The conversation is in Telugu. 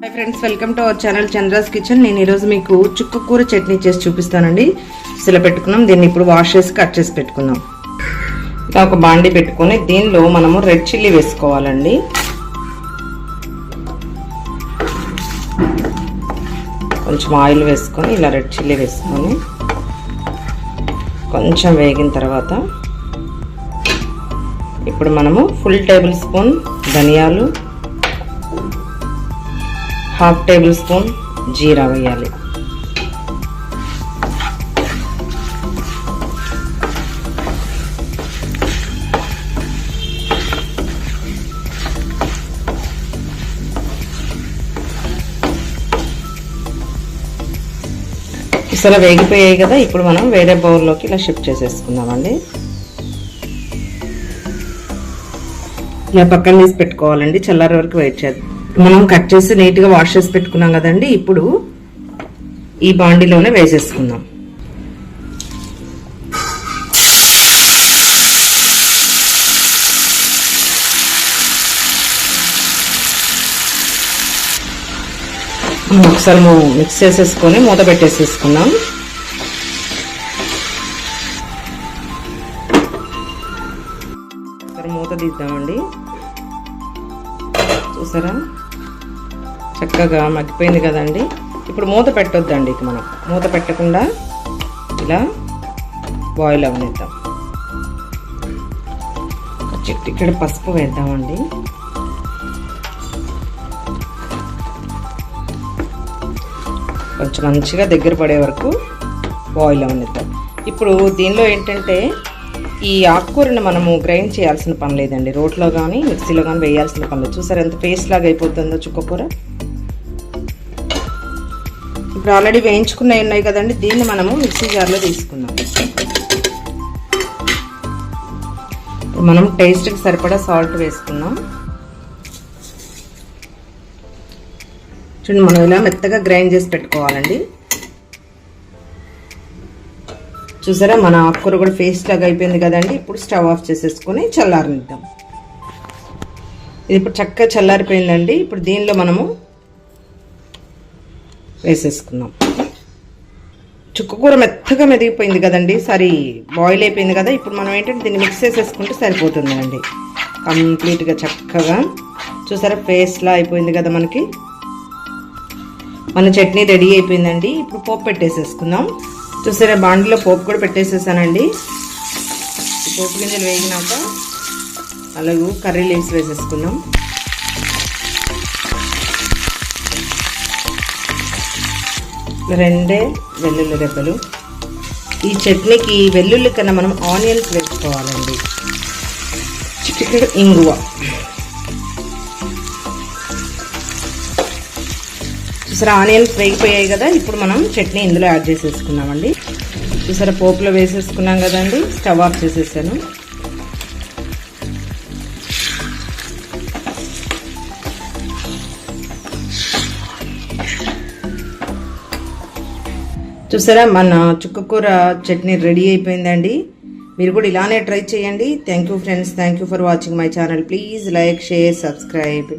Hi friends welcome to our channel Chandra's kitchen నేను ఈరోజు మీకు చుక్క కూర చట్నీ చేసి చూపిస్తానండి. ఇలా పెట్టుకున్నాం దీన్ని ఇప్పుడు వాష్ చేసి కట్ చేసి పెట్టుకుందాం. ఇలా ఒక బాండి పెట్టుకొని దీనిలో మనము రెడ్ చిల్లీ వేసుకోవాలండి. కొంచెం ఆయిల్ వేసుకొని ఇలా రెడ్ చిల్లీ వేసుకొని కొంచెం వేగిన తర్వాత ఇప్పుడు మనము ఫుల్ టేబుల్ స్పూన్ ధనియాలు హాఫ్ టేబుల్ స్పూన్ జీరా వేయాలి. అసలు వేగిపోయాయి కదా ఇప్పుడు మనం వేరే బౌల్లోకి ఇలా షిఫ్ట్ చేసేసుకుందామండి. ఇలా పక్కన తీసి పెట్టుకోవాలండి చల్లారి వరకు వెయిట్ చేద్దాం. మనం కట్ చేసి నీట్గా వాష్ చేసి పెట్టుకున్నాం కదండి ఇప్పుడు ఈ బాండీలోనే వేసేసుకుందాం. మనం ఒకసారి మిక్స్ చేసేసుకొని మూత పెట్టేసేసుకుందాం. ఒకసారి మూత తీద్దామండి. చూసారా? చక్కగా మగ్గిపోయింది కదండి. ఇప్పుడు మూత పెట్టొద్దండి ఇక మనం మూత పెట్టకుండా ఇలా బాయిల్ అవనిద్దాం. చెట్టు ఇక్కడ పసుపు వేద్దామండి. కొంచెం మంచిగా దగ్గర పడే వరకు బాయిల్ అవనిద్దాం. ఇప్పుడు దీనిలో ఏంటంటే ఈ ఆకుకూరని మనము గ్రైండ్ చేయాల్సిన పని లేదండి. రోట్లో కానీ మిక్సీలో కానీ వేయాల్సిన పని లేదు. చూసారు ఎంత పేస్ట్ లాగా అయిపోతుందో చుక్కకూర? ఇప్పుడు ఆల్రెడీ వేయించుకున్నవి ఉన్నాయి కదండి దీన్ని మనము మిక్సీ జార్లో తీసుకుందాం. మనం టేస్ట్కి సరిపడా సాల్ట్ వేసుకుందాం. చూడండి మనం ఇలా మెత్తగా గ్రైండ్ చేసి పెట్టుకోవాలండి. చూసారా మన ఆకుకూర కూడా పేస్ట్ లాగా అయిపోయింది కదండి ఇప్పుడు స్టవ్ ఆఫ్ చేసేసుకొని చల్లారనిద్దాం. ఇది ఇప్పుడు చక్కగా చల్లారిపోయిందండి ఇప్పుడు దీనిలో మనము వేసేసుకుందాం. చుక్కకూర మెత్తగా మెదిగిపోయింది కదండి. సారీ బాయిల్ అయిపోయింది కదా. ఇప్పుడు మనం ఏంటంటే దీన్ని మిక్స్ చేసేసుకుంటే సరిపోతుందండి. కంప్లీట్గా చక్కగా. చూసారా పేస్ట్లా అయిపోయింది కదా మనకి. మన చట్నీ రెడీ అయిపోయిందండి. ఇప్పుడు పోపు పెట్టేసేసుకుందాం. చూసారా బాండిలో పోపు కూడా పెట్టేసేసానండి. పోపు గింజలు వేగినాక అలాగే కర్రీ లీవ్స్ వేసేసుకుందాం. రెండే వెల్లుల్లి రెబ్బలు. ఈ చట్నీకి వెల్లుల్లి కన్నా మనం ఆనియన్స్ వేసుకోవాలండి. చిటికెడ్ ఇంగువ. చూసారా ఆనియన్స్ వేగిపోయాయి కదా ఇప్పుడు మనం చట్నీ ఇందులో యాడ్ చేసేసుకున్నామండి చూసారా పోపులో వేసేసుకున్నాం కదండి స్టవ్ ఆఫ్ చేసేసాను. చూసారా? మన చుక్కకూర చట్నీ రెడీ అయిపోయిందండి. మీరు కూడా ఇలానే ట్రై చేయండి. Thank you friends thank you for watching my channel please like share subscribe